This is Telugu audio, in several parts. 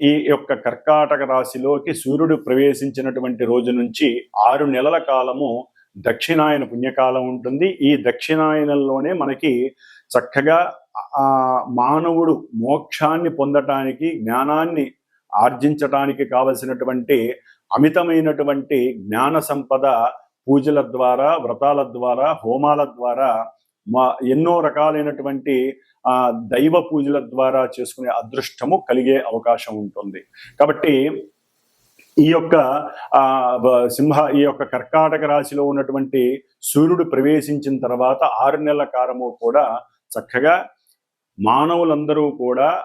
ఈ యొక్క కర్కాటక రాశిలోకి సూర్యుడు ప్రవేశించినటువంటి రోజు నుంచి ఆరు నెలల కాలము దక్షిణాయన పుణ్యకాలం ఉంటుంది. ఈ దక్షిణాయనంలోనే మనకి చక్కగా మానవుడు మోక్షాన్ని పొందటానికి జ్ఞానాన్ని ఆర్జించటానికి కావలసినటువంటి అమితమైనటువంటి జ్ఞాన సంపద పూజల ద్వారా వ్రతాల ద్వారా హోమాల ద్వారా మా ఎన్నో రకాలైనటువంటి ఆ దైవ పూజల ద్వారా చేసుకునే అదృష్టము కలిగే అవకాశం ఉంటుంది. కాబట్టి ఈ యొక్క ఆ సింహ ఈ యొక్క కర్కాటక రాశిలో ఉన్నటువంటి సూర్యుడు ప్రవేశించిన తర్వాత ఆరు నెలల కాలము కూడా చక్కగా మానవులందరూ కూడా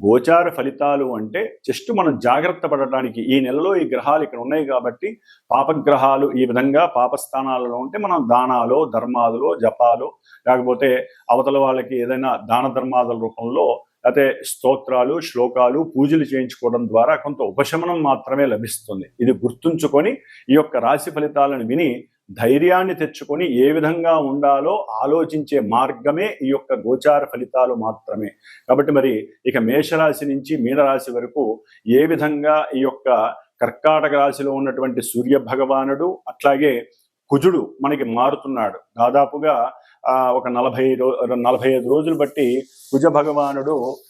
గోచార ఫలితాలు అంటే జస్ట్ మనం జాగ్రత్త పడటానికి ఈ నెలలో ఈ గ్రహాలు ఇక్కడ ఉన్నాయి కాబట్టి పాపగ్రహాలు ఈ విధంగా పాపస్థానాలలో ఉంటే మనం దానాలు ధర్మాదులు జపాలు లేకపోతే అవతల వాళ్ళకి ఏదైనా దాన ధర్మాదుల రూపంలో అయితే స్తోత్రాలు శ్లోకాలు పూజలు చేయించుకోవడం ద్వారా కొంత ఉపశమనం మాత్రమే లభిస్తుంది. ఇది గుర్తుంచుకొని ఈ యొక్క రాశి ఫలితాలను విని ధైర్యాన్ని తెచ్చుకొని ఏ విధంగా ఉండాలో ఆలోచించే మార్గమే ఈ యొక్క గోచార ఫలితాలు మాత్రమే. కాబట్టి మరి ఇక మేషరాశి నుంచి మీనరాశి వరకు ఏ విధంగా ఈ యొక్క కర్కాటక రాశిలో ఉన్నటువంటి సూర్య భగవానుడు అట్లాగే కుజుడు మనకి మారుతున్నాడు. దాదాపుగా ఒక నలభై రో నలభై ఐదు రోజులు బట్టి కుజ భగవానుడు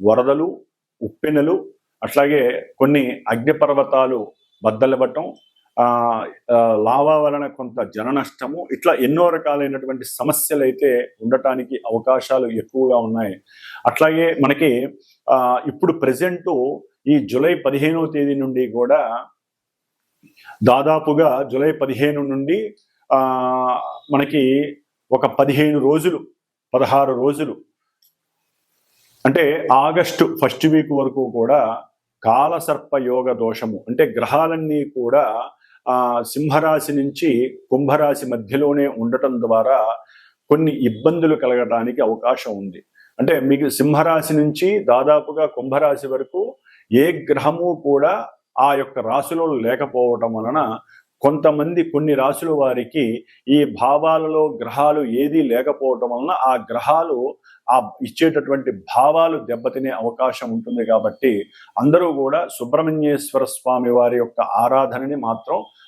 వరదలు ఉప్పెనలు అట్లాగే కొన్ని అగ్నిపర్వతాలు బద్దలవ్వటం లావా వలన కొంత జన నష్టము ఇట్లా ఎన్నో రకాలైనటువంటి సమస్యలు అయితే ఉండటానికి అవకాశాలు ఎక్కువగా ఉన్నాయి. అట్లాగే మనకి ఇప్పుడు ప్రజెంటు ఈ జూలై పదిహేనవ తేదీ నుండి కూడా దాదాపుగా జూలై పదిహేను నుండి మనకి ఒక పదిహేను రోజులు పదహారు రోజులు అంటే ఆగస్టు ఫస్ట్ వీక్ వరకు కూడా కాలసర్ప యోగ దోషము అంటే గ్రహాలన్నీ కూడా ఆ సింహరాశి నుంచి కుంభరాశి మధ్యలోనే ఉండటం ద్వారా కొన్ని ఇబ్బందులు కలగడానికి అవకాశం ఉంది. అంటే మీకు సింహరాశి నుంచి దాదాపుగా కుంభరాశి వరకు ఏ గ్రహము కూడా ఆ యొక్క రాశిలో లేకపోవటం వలన కొంతమంది కొన్ని రాశుల వారికి ఈ భావాలలో గ్రహాలు ఏదీ లేకపోవటం వలన ఆ గ్రహాలు ఆ ఇచ్చేటటువంటి భావాలు దెబ్బతినే అవకాశం ఉంటుంది కాబట్టి అందరూ కూడా సుబ్రహ్మణ్యేశ్వర స్వామి వారి యొక్క ఆరాధనని మాత్రం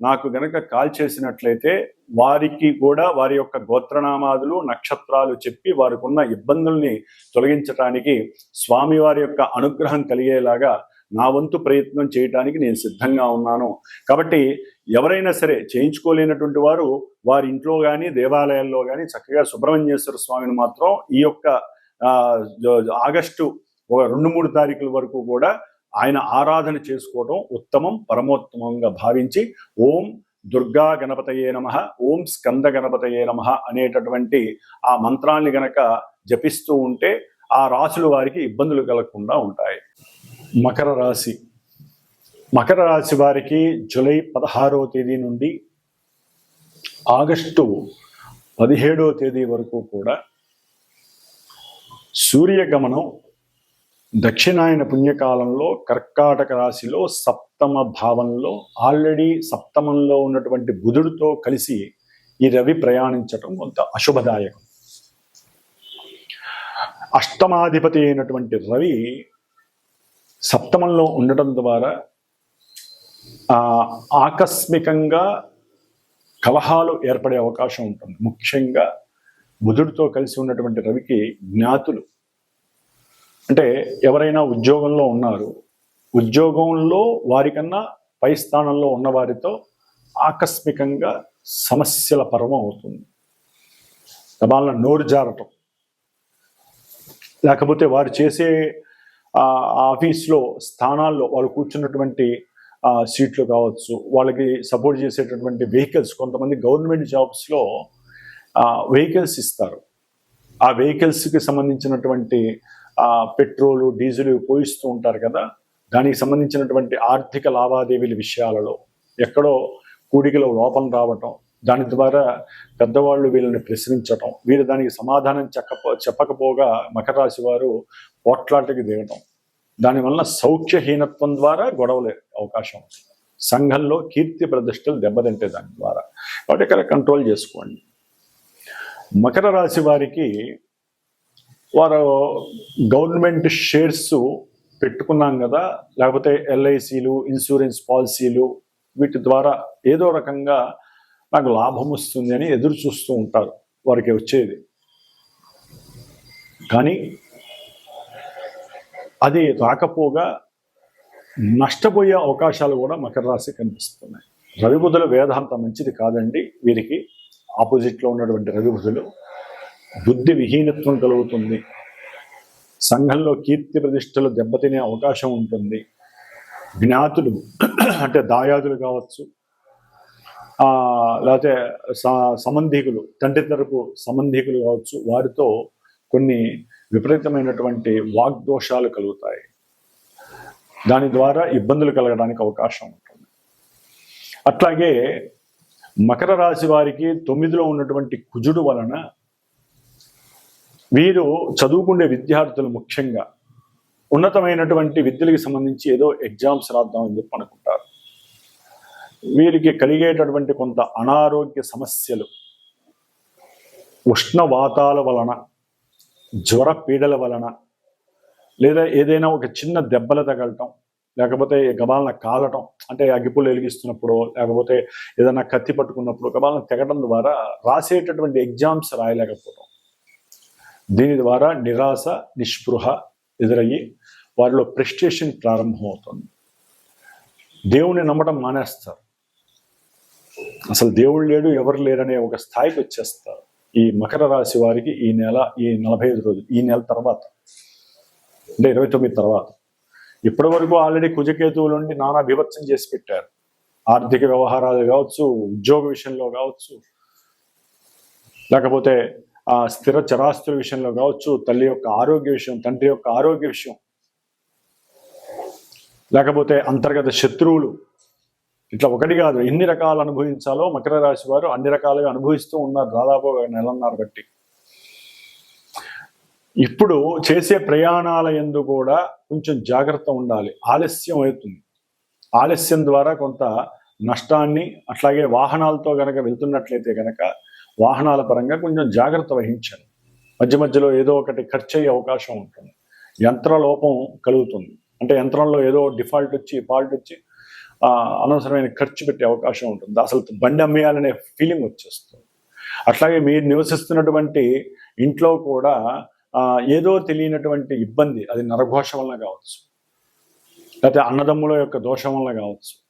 నాకు గనక కాల్ చేసినట్లయితే వారికి కూడా వారి యొక్క గోత్రనామాదులు నక్షత్రాలు చెప్పి వారికున్న ఇబ్బందుల్ని తొలగించటానికి స్వామివారి యొక్క అనుగ్రహం కలిగేలాగా నా వంతు ప్రయత్నం చేయటానికి నేను సిద్ధంగా ఉన్నాను. కాబట్టి ఎవరైనా సరే చేయించుకోలేనటువంటి వారు వారి ఇంట్లో కానీ దేవాలయాల్లో కానీ చక్కగా సుబ్రహ్మణ్యేశ్వర స్వామిని మాత్రం ఈ యొక్క ఆగస్టు ఒక రెండు మూడు తారీఖుల వరకు కూడా ఆయన ఆరాధన చేసుకోవడం ఉత్తమం పరమోత్తమంగా భావించి ఓం దుర్గా గణపతయే నమ ఓం స్కంద గణపతయే నమ అనేటటువంటి ఆ మంత్రాన్ని గనక జపిస్తూ ఉంటే ఆ రాశుల వారికి ఇబ్బందులు కలగకుండా ఉంటాయి. మకర రాశి. మకర రాశి వారికి జూలై పదహారవ తేదీ నుండి ఆగస్టు పదిహేడవ తేదీ వరకు కూడా సూర్యగమనం దక్షిణాయన పుణ్యకాలంలో కర్కాటక రాశిలో సప్తమ భావంలో ఆల్రెడీ సప్తమంలో ఉన్నటువంటి బుధుడితో కలిసి ఈ రవి ప్రయాణించటం కొంత అశుభదాయకం. అష్టమాధిపతి అయినటువంటి రవి సప్తమంలో ఉండటం ద్వారా ఆకస్మికంగా కలహాలు ఏర్పడే అవకాశం ఉంటుంది. ముఖ్యంగా బుధుడితో కలిసి ఉన్నటువంటి రవికి జ్ఞాతులు అంటే ఎవరైనా ఉద్యోగంలో ఉన్నారు ఉద్యోగంలో వారికన్నా పై స్థానంలో ఉన్న వారితో ఆకస్మికంగా సమస్యల పర్వం అవుతుంది. వాళ్ళ నోరు జారటం. లేకపోతే వారు చేసే ఆఫీస్లో స్థానాల్లో వాళ్ళు కూర్చున్నటువంటి సీట్లు కావచ్చు వాళ్ళకి సపోర్ట్ చేసేటటువంటి వెహికల్స్ కొంతమంది గవర్నమెంట్ జాబ్స్లో వెహికల్స్ ఇస్తారు. ఆ వెహికల్స్కి సంబంధించినటువంటి పెట్రోలు డీజిల్ పోయిస్తూ ఉంటారు కదా దానికి సంబంధించినటువంటి ఆర్థిక లావాదేవీల విషయాలలో ఎక్కడో కూడికలో లోపం రావటం దాని ద్వారా పెద్దవాళ్ళు వీళ్ళని ప్రశ్నించటం వీరు దానికి సమాధానం చెప్పకపో చెప్పకపోగా మకర రాశి వారు పోట్లాటకి దిగటం దానివల్ల సౌఖ్యహీనత్వం ద్వారా గొడవలే అవకాశం వస్తుంది. సంఘంలో కీర్తి ప్రతిష్టలు దెబ్బతింటే దాని ద్వారా. కాబట్టి ఇక్కడ కంట్రోల్ చేసుకోండి. మకర రాశి వారికి వారు గవర్నమెంట్ షేర్స్ పెట్టుకున్నాం కదా లేకపోతే ఎల్ఐసీలు ఇన్సూరెన్స్ పాలసీలు వీటి ద్వారా ఏదో రకంగా నాకు లాభం వస్తుంది అని ఎదురు చూస్తూ ఉంటారు వారికి వచ్చేది. కానీ అది రాకపోగా నష్టపోయే అవకాశాలు కూడా మకర రాశి కనిపిస్తున్నాయి. రవిబుధుల వేదాంత మంచిది కాదండి. వీరికి ఆపోజిట్లో ఉన్నటువంటి రవిబుధులు బుద్ధి విహీనత్వం కలుగుతుంది. సంఘంలో కీర్తి ప్రతిష్టలు దెబ్బతినే అవకాశం ఉంటుంది. జ్ఞాతులు అంటే దాయాదులు కావచ్చు. లేకపోతే సంబంధికులు తండ్రి తరపు సంబంధికులు కావచ్చు. వారితో కొన్ని విపరీతమైనటువంటి వాగ్దోషాలు కలుగుతాయి. దాని ద్వారా ఇబ్బందులు కలగడానికి అవకాశం ఉంటుంది. అట్లాగే మకర రాశి వారికి తొమ్మిదిలో ఉన్నటువంటి కుజుడు వలన వీరు చదువుకునే విద్యార్థులు ముఖ్యంగా ఉన్నతమైనటువంటి విద్యలకు సంబంధించి ఏదో ఎగ్జామ్స్ రాద్దామని చెప్పి అనుకుంటారు. వీరికి కలిగేటటువంటి కొంత అనారోగ్య సమస్యలు ఉష్ణవాతాల వలన జ్వర పీడల వలన లేదా ఏదైనా ఒక చిన్న దెబ్బలు తగలటం లేకపోతే గబాలన కాలటం అంటే అగ్గిపుల్లు వెలిగిస్తున్నప్పుడు లేకపోతే ఏదైనా కత్తి పట్టుకున్నప్పుడు గబాలను తెగడం ద్వారా రాసేటటువంటి ఎగ్జామ్స్ రాయలేకపోవడం దీని ద్వారా నిరాశ నిస్పృహ ఎదురయ్యి వారిలో ప్రెస్టేషన్ ప్రారంభమవుతుంది. దేవుణ్ణి నమ్మడం మానేస్తారు. అసలు దేవుడు లేడు ఎవరు లేరనే ఒక స్థాయికి వచ్చేస్తారు. ఈ మకర రాశి వారికి ఈ నెల ఈ నలభై ఐదు రోజులు ఈ నెల తర్వాత అంటే ఇరవై తొమ్మిది తర్వాత. ఇప్పటి వరకు ఆల్రెడీ కుజకేతువులు నుండి నానా విభత్సం చేసి పెట్టారు. ఆర్థిక వ్యవహారాలు కావచ్చు ఉద్యోగ విషయంలో కావచ్చు లేకపోతే ఆ స్థిర చరాస్తుల విషయంలో కావచ్చు తల్లి యొక్క ఆరోగ్య విషయం తండ్రి యొక్క ఆరోగ్య విషయం. లేకపోతే అంతర్గత శత్రువులు. ఇట్లా ఒకటి కాదు ఎన్ని రకాలు అనుభవించాలో మకర రాశి వారు అన్ని రకాలుగా అనుభవిస్తూ ఉన్నారు. దాదాపు నెలన్నర బట్టి. ఇప్పుడు చేసే ప్రయాణాల ఎందు కూడా కొంచెం జాగ్రత్త ఉండాలి. ఆలస్యం అవుతుంది. ఆలస్యం ద్వారా కొంత నష్టాన్ని అట్లాగే వాహనాలతో కనుక వెళ్తున్నట్లయితే గనక వాహనాల పరంగా కొంచెం జాగ్రత్త వహించాలి. మధ్య మధ్యలో ఏదో ఒకటి ఖర్చు అయ్యే అవకాశం ఉంటుంది. యంత్ర లోపం కలుగుతుంది. అంటే యంత్రంలో ఏదో డిఫాల్ట్ వచ్చి ఫాల్ట్ వచ్చి అనవసరమైన ఖర్చు పెట్టే అవకాశం ఉంటుంది. అసలు బండి అమ్మేయాలనే ఫీలింగ్ వచ్చేస్తుంది. అట్లాగే మీరు నివసిస్తున్నటువంటి ఇంట్లో కూడా ఏదో తెలియనటువంటి ఇబ్బంది అది నరఘోష వలన కావచ్చు. లేకపోతే అన్నదమ్ముల యొక్క దోషం వలన కావచ్చు.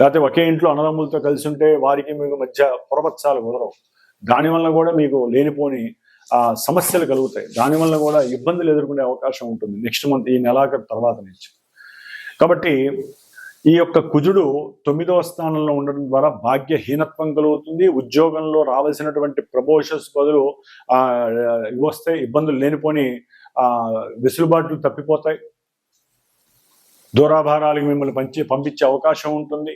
లేకపోతే ఒకే ఇంట్లో అన్నదమ్ములతో కలిసి ఉంటే వారికి మీకు మధ్య పొరపచ్చాలు కుదరవు. దానివల్ల కూడా మీకు లేనిపోని ఆ, సమస్యలు కలుగుతాయి. దానివల్ల కూడా ఇబ్బందులు ఎదుర్కొనే అవకాశం ఉంటుంది. నెక్స్ట్ మంత్ ఈ నెలాఖరు తర్వాత నుంచి. కాబట్టి ఈ యొక్క కుజుడు తొమ్మిదవ స్థానంలో ఉండడం ద్వారా భాగ్యహీనత్వం కలుగుతుంది. ఉద్యోగంలో రావాల్సినటువంటి ప్రమోషన్స్ బదులు వస్తే ఇబ్బందులు లేనిపోని వెసులుబాట్లు తప్పిపోతాయి. దూరాభారాలకు మిమ్మల్ని పంచి పంపించే అవకాశం ఉంటుంది.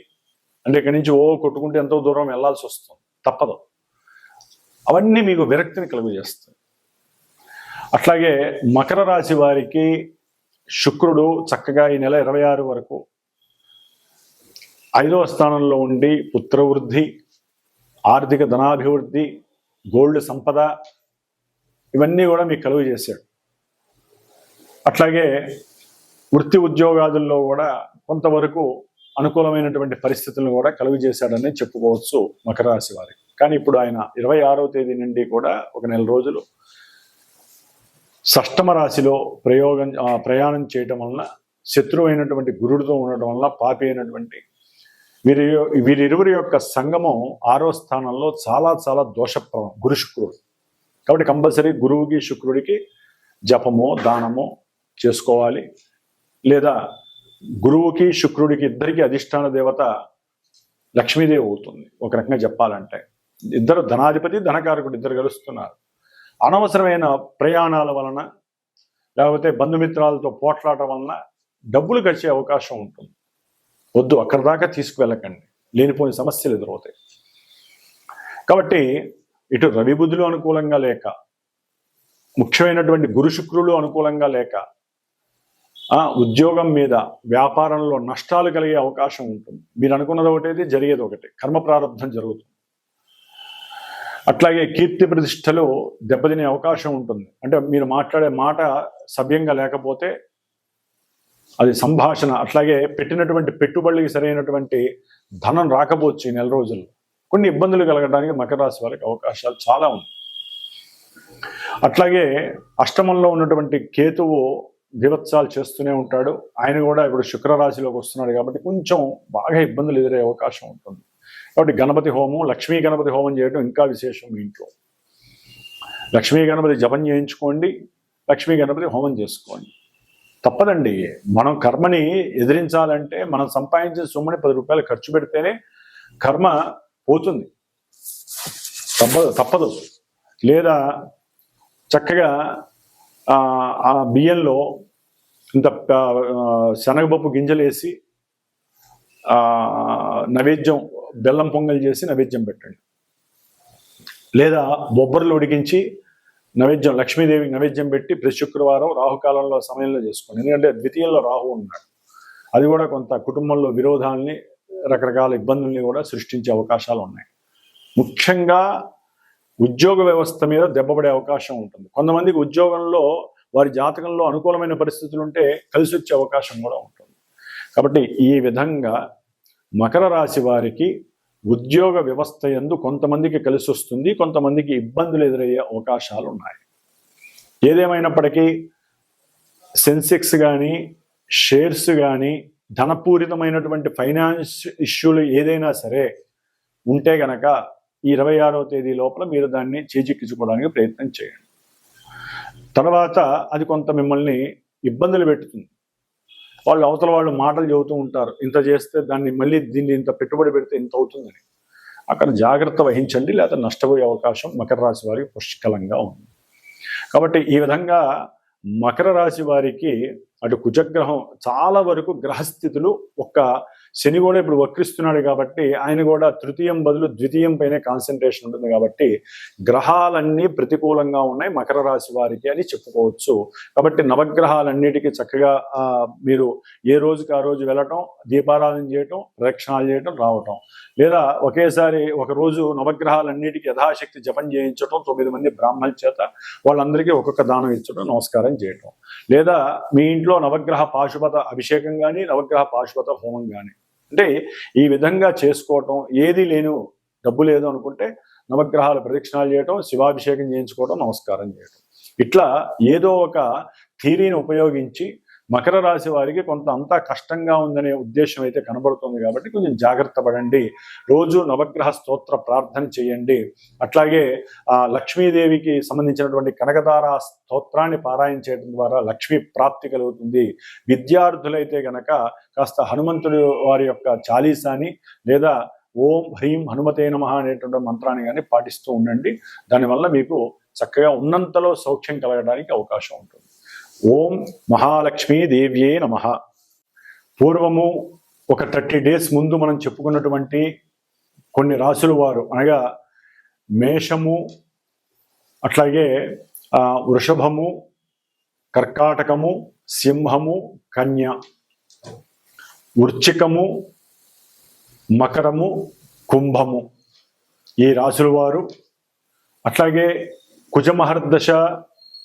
అంటే ఇక్కడి నుంచి ఓ కొట్టుకుంటే ఎంతో దూరం వెళ్ళాల్సి వస్తుంది. తప్పదు. అవన్నీ మీకు విరక్తిని కలుగజేస్తాయి. అట్లాగే మకర రాశి వారికి శుక్రుడు చక్కగా ఈ నెల ఇరవై ఆరు వరకు ఐదవ స్థానంలో ఉండి పుత్రవృద్ధి ఆర్థిక ధనాభివృద్ధి గోల్డ్ సంపద ఇవన్నీ కూడా మీకు కలుగు చేశాడు అట్లాగే వృత్తి ఉద్యోగాదుల్లో కూడా కొంతవరకు అనుకూలమైనటువంటి పరిస్థితులను కూడా కలుగు చేశాడని చెప్పుకోవచ్చు మకర రాశి వారి కానీ ఇప్పుడు ఆయన ఇరవై ఆరో తేదీ నుండి కూడా ఒక నెల రోజులు షష్టమ రాశిలో ప్రయోగం ప్రయాణం చేయటం వలన శత్రువు అయినటువంటి గురుడితో ఉండటం వలన పాపి అయినటువంటి వీరి వీరిరువురి యొక్క సంగమం ఆరో స్థానంలో చాలా చాలా దోషప్రదం. గురు శుక్రుడు. కాబట్టి కంపల్సరీ గురువుకి శుక్రుడికి జపము దానము చేసుకోవాలి. లేదా గురువుకి శుక్రుడికి ఇద్దరికి అధిష్టాన దేవత లక్ష్మీదేవి అవుతుంది. ఒక రకంగా చెప్పాలంటే. ఇద్దరు ధనాధిపతి ధనకారకుడు ఇద్దరు కలుస్తున్నారు అనవసరమైన ప్రయాణాల వలన లేకపోతే బంధుమిత్రాలతో పోట్లాడటం వలన డబ్బులు గడిచే అవకాశం ఉంటుంది. వద్దు అక్కడి దాకా తీసుకువెళ్ళకండి. లేనిపోని సమస్యలు ఎదురవుతాయి. కాబట్టి ఇటు రవి బుద్ధులు అనుకూలంగా లేక ముఖ్యమైనటువంటి గురు శుక్రులు అనుకూలంగా లేక ఉద్యోగం మీద వ్యాపారంలో నష్టాలు కలిగే అవకాశం ఉంటుంది. మీరు అనుకున్నది ఒకటేది జరిగేది ఒకటి. కర్మ ప్రారంభం జరుగుతుంది. అట్లాగే కీర్తి ప్రతిష్టలు దెబ్బతినే అవకాశం ఉంటుంది. అంటే మీరు మాట్లాడే మాట సభ్యంగా లేకపోతే అది సంభాషణ అట్లాగే పెట్టినటువంటి పెట్టుబడికి సరైనటువంటి ధనం రాకపోవచ్చు ఈ నెల రోజుల్లో. కొన్ని ఇబ్బందులు కలగడానికి మకర రాశి వారికి అవకాశాలు చాలా ఉన్నాయి. అట్లాగే అష్టమంలో ఉన్నటువంటి కేతువు వివత్సాలు చేస్తూనే ఉంటాడు. ఆయన కూడా ఇప్పుడు శుక్రరాశిలోకి వస్తున్నాడు కాబట్టి కొంచెం బాగా ఇబ్బందులు ఎదురే అవకాశం ఉంటుంది. కాబట్టి గణపతి హోమం లక్ష్మీ గణపతి హోమం చేయడం ఇంకా విశేషం మీ ఇంట్లో. లక్ష్మీ గణపతి జపం చేయించుకోండి లక్ష్మీ గణపతి హోమం చేసుకోండి. తప్పదండి. మనం కర్మని ఎదిరించాలంటే మనం సంపాదించిన సొమ్ముని పది రూపాయలు ఖర్చు పెడితేనే కర్మ పోతుంది. తప్పదు తప్పదు. లేదా చక్కగా ఆ, బియ్యంలో ఇంత శనగపప్పు గింజలు వేసి నైవేద్యం బెల్లం పొంగల్ చేసి నైవేద్యం పెట్టండి. లేదా బొబ్బర్లు ఉడికించి నైవేద్యం లక్ష్మీదేవికి నైవేద్యం పెట్టి ప్రతి శుక్రవారం రాహుకాలంలో సమయంలో చేసుకోండి. ఎందుకంటే ద్వితీయంలో రాహు ఉన్నాడు. అది కూడా కొంత కుటుంబంలో విరోధాలని రకరకాల ఇబ్బందుల్ని కూడా సృష్టించే అవకాశాలు ఉన్నాయి. ముఖ్యంగా ఉద్యోగ వ్యవస్థ మీద దెబ్బపడే అవకాశం ఉంటుంది. కొంతమందికి ఉద్యోగంలో వారి జాతకంలో అనుకూలమైన పరిస్థితులు ఉంటే కలిసి వచ్చే అవకాశం కూడా ఉంటుంది. కాబట్టి ఈ విధంగా మకర రాశి వారికి ఉద్యోగ వ్యవస్థ ఎందు కొంతమందికి కలిసి వస్తుంది కొంతమందికి ఇబ్బందులు ఎదురయ్యే అవకాశాలు ఉన్నాయి. ఏదేమైనప్పటికీ సెన్సెక్స్ కానీ షేర్స్ కానీ ధనపూరితమైనటువంటి ఫైనాన్స్ ఇష్యూలు ఏదైనా సరే ఉంటే గనక ఈ ఇరవై ఆరవ తేదీ లోపల మీరు దాన్ని చేజిక్కించుకోవడానికి ప్రయత్నం చేయండి. తర్వాత అది కొంత మిమ్మల్ని ఇబ్బందులు పెట్టుతుంది వాళ్ళు అవతల వాళ్ళు మాటలు చెబుతూ ఉంటారు. ఇంత చేస్తే దాన్ని మళ్ళీ దీన్ని ఇంత పెట్టుబడి పెడితే ఇంత అవుతుందని. అక్కడ జాగ్రత్త వహించండి లేదా నష్టపోయే అవకాశం మకర రాశి వారికి పుష్కలంగా ఉంది. కాబట్టి ఈ విధంగా మకర రాశి వారికి అటు కుజగ్రహం చాలా వరకు గ్రహస్థితులు ఒక్క శని కూడా ఇప్పుడు వక్రిస్తున్నాడు కాబట్టి ఆయన కూడా తృతీయం బదులు ద్వితీయం పైనే కాన్సన్ట్రేషన్ ఉంటుంది కాబట్టి గ్రహాలన్నీ ప్రతికూలంగా ఉన్నాయి మకర రాశి వారికి అని చెప్పుకోవచ్చు. కాబట్టి నవగ్రహాలన్నిటికీ చక్కగా మీరు ఏ రోజుకి ఆ రోజు వెళ్ళటం దీపారాధన చేయటం ప్రదక్షిణాలు చేయటం రావటం. లేదా ఒకేసారి ఒక రోజు నవగ్రహాలన్నిటికీ యథాశక్తి జపం చేయించటం తొమ్మిది మంది బ్రాహ్మణుల చేత వాళ్ళందరికీ ఒక్కొక్క దానం ఇచ్చడం నమస్కారం చేయటం. లేదా మీ ఇంట్లో నవగ్రహ పాశుపత అభిషేకం కానీ నవగ్రహ పాశుపత హోమం కానీ అంటే ఈ విధంగా చేసుకోవటం ఏది లేను డబ్బు లేదు అనుకుంటే నవగ్రహాలు ప్రదక్షిణాలు చేయటం శివాభిషేకం చేయించుకోవటం నమస్కారం చేయటం. ఇట్లా ఏదో ఒక థీరీని ఉపయోగించి మకర రాశి వారికి కొంత అంతా కష్టంగా ఉందనే ఉద్దేశం అయితే కనబడుతుంది కాబట్టి కొంచెం జాగ్రత్త పడండి. రోజు నవగ్రహ స్తోత్ర ప్రార్థన చేయండి. అట్లాగే ఆ లక్ష్మీదేవికి సంబంధించినటువంటి కనకతార స్తోత్రాన్ని పారాయణ చేయడం ద్వారా లక్ష్మీ ప్రాప్తి కలుగుతుంది. విద్యార్థులైతే గనక కాస్త హనుమంతుడు వారి యొక్క చాలీసాని లేదా ఓం హ్రీం హనుమతే నమ అనేటువంటి మంత్రాన్ని కానీ పాటిస్తూ ఉండండి. దానివల్ల మీకు చక్కగా ఉన్నంతలో సౌఖ్యం కలగడానికి అవకాశం ఉంటుంది. ఓం మహాలక్ష్మీ దేవ్యే నమ. పూర్వము ఒక థర్టీ డేస్ ముందు మనం చెప్పుకున్నటువంటి కొన్ని రాసుల వారు అనగా మేషము అట్లాగే వృషభము కర్కాటకము సింహము కన్య వృచ్చికము మకరము కుంభము ఈ రాసుల వారు. అట్లాగే కుజమహర్దశ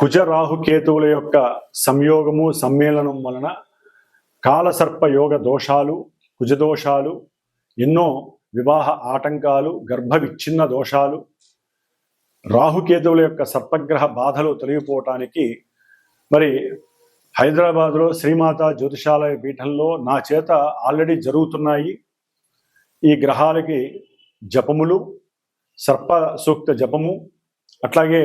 కుజరాహుకేతువుల యొక్క సంయోగము సమ్మేళనం వలన కాలసర్ప యోగ దోషాలు కుజదోషాలు ఎన్నో వివాహ ఆటంకాలు గర్భ విచ్ఛిన్న దోషాలు రాహుకేతువుల యొక్క సర్పగ్రహ బాధలు తొలగిపోవటానికి మరి హైదరాబాద్లో శ్రీమాత జ్యోతిషాలయ పీఠంలో నా చేత ఆల్రెడీ జరుగుతున్నాయి. ఈ గ్రహాలకి జపములు సర్ప సూక్త జపము అట్లాగే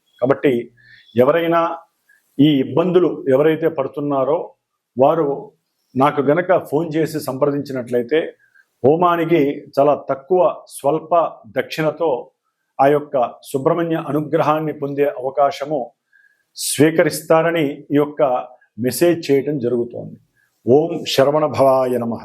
కాబట్టి ఎవరైనా ఈ ఇబ్బందులు ఎవరైతే పడుతున్నారో వారు నాకు గనక ఫోన్ చేసి సంప్రదించినట్లయితే హోమానికి చాలా తక్కువ స్వల్ప దక్షిణతో ఆ యొక్క సుబ్రహ్మణ్య అనుగ్రహాన్ని పొందే అవకాశము స్వీకరిస్తారని ఈ యొక్క మెసేజ్ చేయటం జరుగుతోంది. ఓం శరవణ భవాయ నమః.